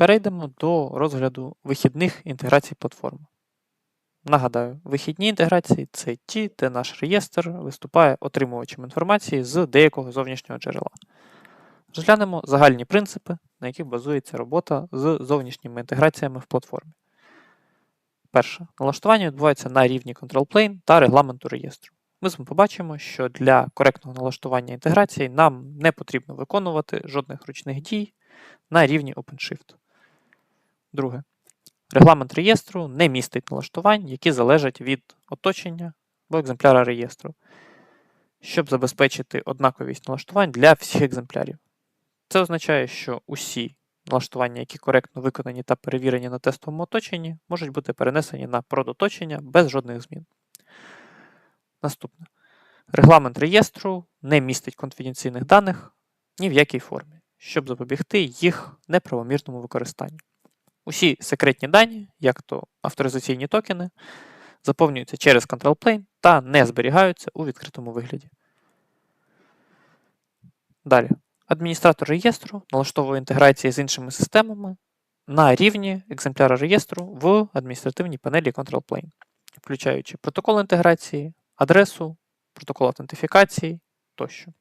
Перейдемо до розгляду вихідних інтеграцій платформи. Нагадаю, вихідні інтеграції це ті, де наш реєстр виступає отримувачем інформації з деякого зовнішнього джерела. Розглянемо загальні принципи, на яких базується робота з зовнішніми інтеграціями в платформі. Перше. Налаштування відбувається на рівні Control Plane та регламенту реєстру. Ми з вами побачимо, що для коректного налаштування інтеграції нам не потрібно виконувати жодних ручних дій на рівні OpenShift. Друге. Регламент реєстру не містить налаштувань, які залежать від оточення або екземпляра реєстру, щоб забезпечити однаковість налаштувань для всіх екземплярів. Це означає, що усі налаштування, які коректно виконані та перевірені на тестовому оточенні, можуть бути перенесені на продоточення без жодних змін. Наступне. Регламент реєстру не містить конфіденційних даних ні в якій формі, щоб запобігти їх неправомірному використанню. Усі секретні дані, як то авторизаційні токени, заповнюються через Control Plane та не зберігаються у відкритому вигляді. Далі. Адміністратор реєстру налаштовує інтеграції з іншими системами на рівні екземпляра реєстру в адміністративній панелі Control Plane, включаючи протокол інтеграції, адресу, протокол автентифікації тощо.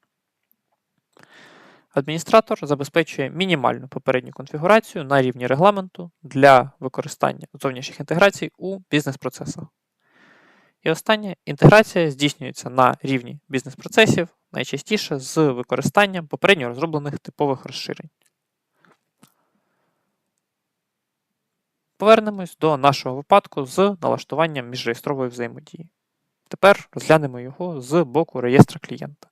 Адміністратор забезпечує мінімальну попередню конфігурацію на рівні регламенту для використання зовнішніх інтеграцій у бізнес-процесах. І останнє інтеграція здійснюється на рівні бізнес-процесів, найчастіше з використанням попередньо розроблених типових розширень. Повернемось до нашого випадку з налаштуванням міжреєстрової взаємодії. Тепер розглянемо його з боку реєстра клієнта.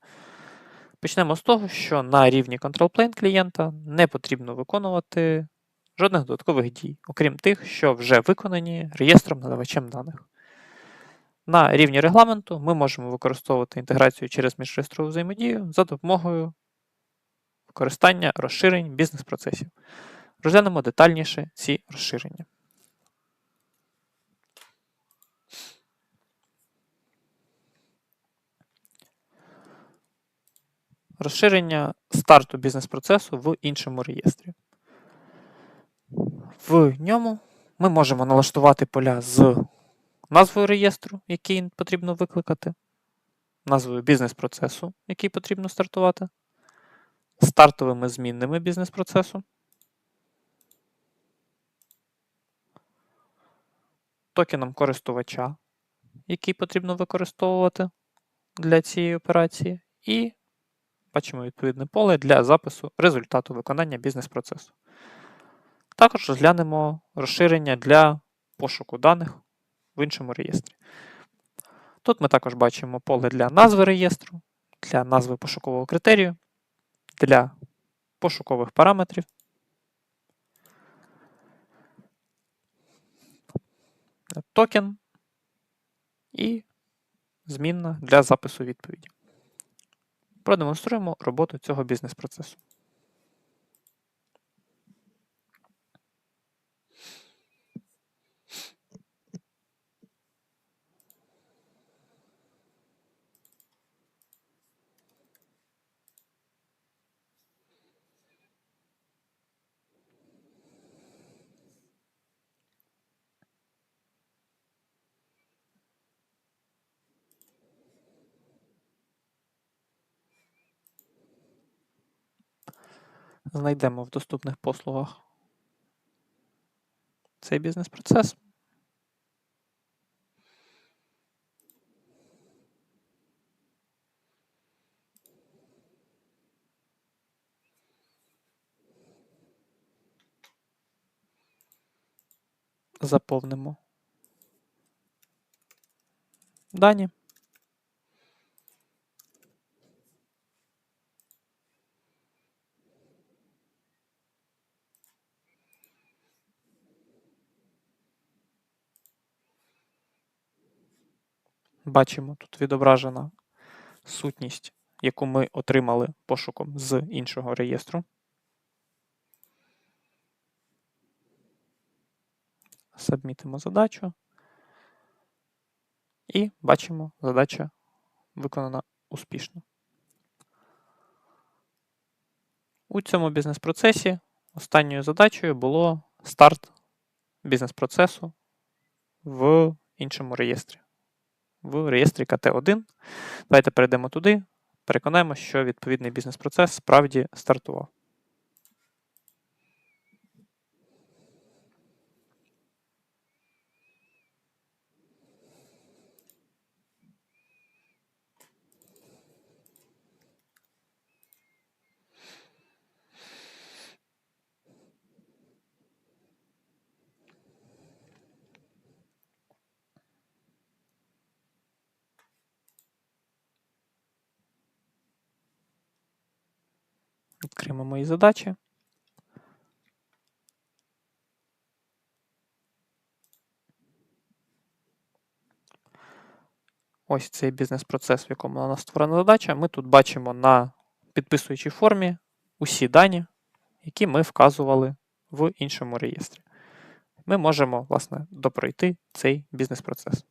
Почнемо з того, що на рівні Control Plane клієнта не потрібно виконувати жодних додаткових дій, окрім тих, що вже виконані реєстром надавачем даних. На рівні регламенту ми можемо використовувати інтеграцію через міжреєстрову взаємодію за допомогою використання розширень бізнес-процесів. Розглянемо детальніше ці розширення. Розширення старту бізнес-процесу в іншому реєстрі. В ньому ми можемо налаштувати поля з назвою реєстру, який потрібно викликати, назвою бізнес-процесу, який потрібно стартувати, стартовими змінними бізнес-процесу, токеном користувача, який потрібно використовувати для цієї операції, і бачимо відповідне поле для запису результату виконання бізнес-процесу. Також розглянемо розширення для пошуку даних в іншому реєстрі. Тут ми також бачимо поле для назви реєстру, для назви пошукового критерію, для пошукових параметрів. Токен і змінна для запису відповіді. Продемонструємо роботу цього бізнес-процесу. Знайдемо в доступних послугах цей бізнес-процес. Заповнимо дані. Бачимо, тут відображена сутність, яку ми отримали пошуком з іншого реєстру. Сабмітимо задачу. І бачимо, задача виконана успішно. У цьому бізнес-процесі останньою задачею було старт бізнес-процесу в іншому реєстрі. В реєстрі КТ1. Давайте перейдемо туди, переконаємо, що відповідний бізнес-процес справді стартував. Відкриємо мої задачі. Ось цей бізнес-процес, в якому у нас створена задача. Ми тут бачимо на підписуючій формі усі дані, які ми вказували в іншому реєстрі. Ми можемо, власне, допройти цей бізнес-процес.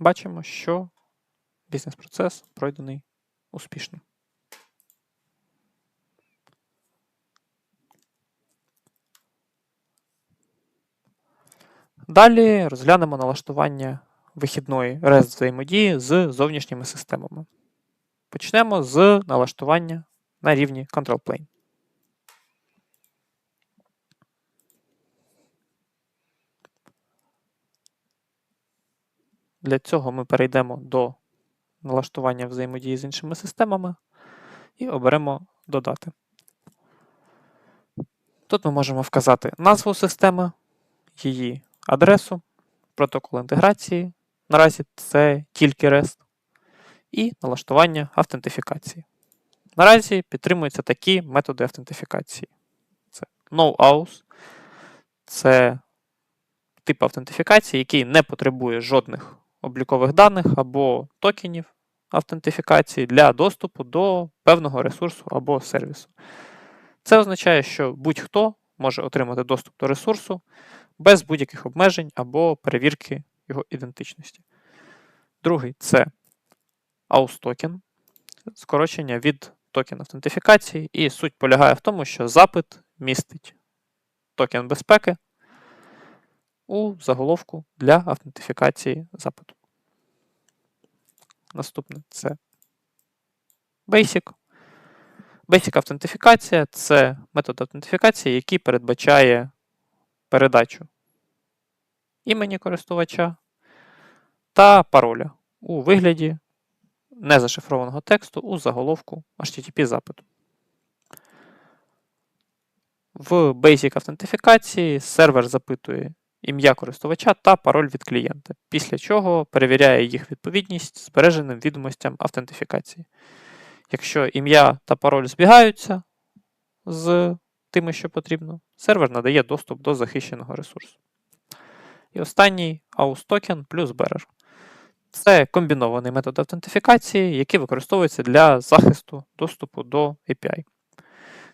Бачимо, що бізнес-процес пройдений успішно. Далі розглянемо налаштування вихідної REST взаємодії з зовнішніми системами. Почнемо з налаштування на рівні Control Plane. Для цього ми перейдемо до налаштування взаємодії з іншими системами і оберемо Додати. Тут ми можемо вказати назву системи, її адресу, протокол інтеграції. Наразі це тільки REST, і налаштування автентифікації. Наразі підтримуються такі методи автентифікації. Це NoAuth, це тип автентифікації, який не потребує жодних облікових даних або токенів автентифікації для доступу до певного ресурсу або сервісу. Це означає, що будь-хто може отримати доступ до ресурсу без будь-яких обмежень або перевірки його ідентичності. Другий це AUS-токен, скорочення від токен автентифікації, і суть полягає в тому, що запит містить токен безпеки у заголовку для автентифікації запиту. Наступне це Basic. Basic автентифікація це метод автентифікації, який передбачає передачу імені користувача та пароля у вигляді незашифрованого тексту у заголовку HTTP запиту. В Basic автентифікації сервер запитує ім'я користувача та пароль від клієнта, після чого перевіряє їх відповідність збереженим відомостям автентифікації. Якщо ім'я та пароль збігаються з тими, що потрібно, сервер надає доступ до захищеного ресурсу. І останній AUS токен плюс bearer. Це комбінований метод автентифікації, який використовується для захисту доступу до API.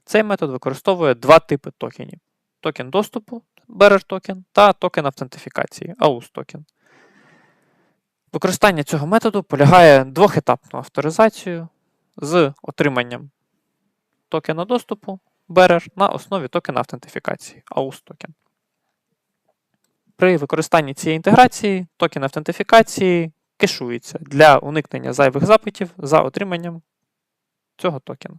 Цей метод використовує два типи токенів: токен доступу bearer токен та токен автентифікації AUS токен. Використання цього методу полягає двохетапну авторизацію з отриманням токена доступу bearer на основі токена автентифікації AUS токен. При використанні цієї інтеграції токен автентифікації кешується для уникнення зайвих запитів за отриманням цього токена.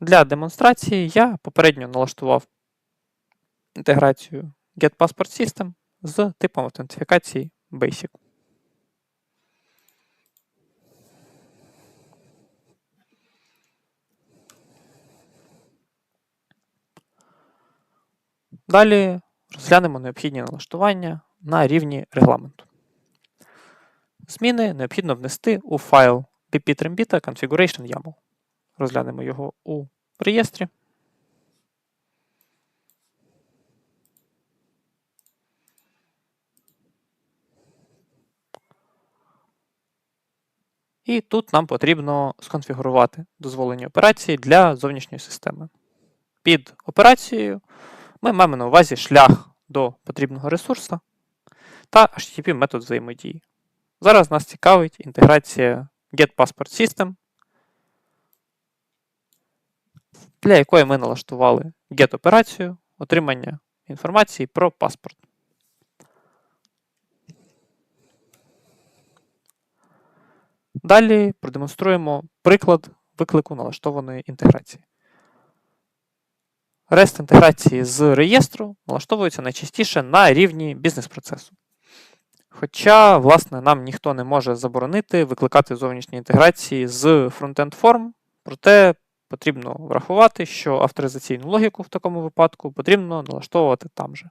Для демонстрації я попередньо налаштував інтеграцію GetPassport System з типом автентифікації Basic. Далі розглянемо необхідні налаштування на рівні регламенту. Зміни необхідно внести у файл bp configuration YAML. Розглянемо його у реєстрі. І тут нам потрібно сконфігурувати дозволені операції для зовнішньої системи. Під операцією ми маємо на увазі шлях до потрібного ресурсу та HTTP метод взаємодії. Зараз нас цікавить інтеграція GetPassportSystem, для якої ми налаштували get-операцію отримання інформації про паспорт. Далі продемонструємо приклад виклику налаштованої інтеграції. REST інтеграції з реєстру налаштовується найчастіше на рівні бізнес-процесу. Хоча, власне, нам ніхто не може заборонити викликати зовнішні інтеграції з фронтенд форм, проте потрібно врахувати, що авторизаційну логіку в такому випадку потрібно налаштовувати там же.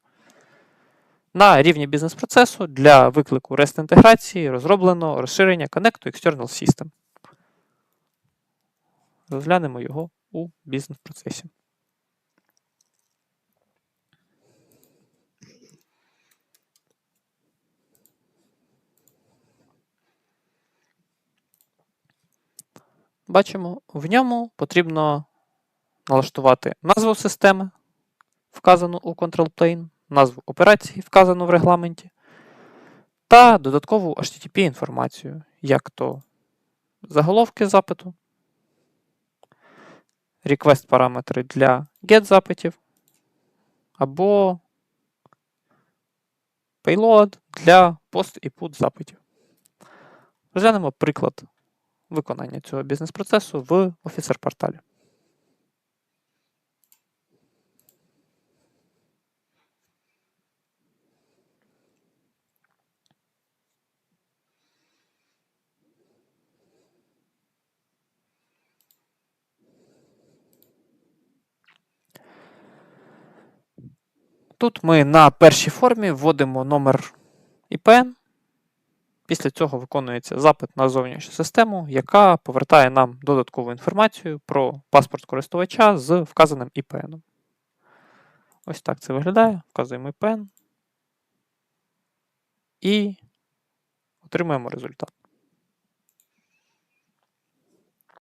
На рівні бізнес-процесу для виклику REST інтеграції розроблено розширення Connect to External System. Розглянемо його у бізнес-процесі. Бачимо, в ньому потрібно налаштувати назву системи, вказану у Control Plane, назву операції, вказану в регламенті, та додаткову HTTP інформацію, як то заголовки запиту, request параметри для GET запитів, або payload для post і put запитів. Розглянемо приклад виконання цього бізнес-процесу в офіцер-порталі. Тут ми на першій формі вводимо номер IPN. Після цього виконується запит на зовнішню систему, яка повертає нам додаткову інформацію про паспорт користувача з вказаним IPN. Ось так це виглядає. Вказуємо IPN і отримуємо результат.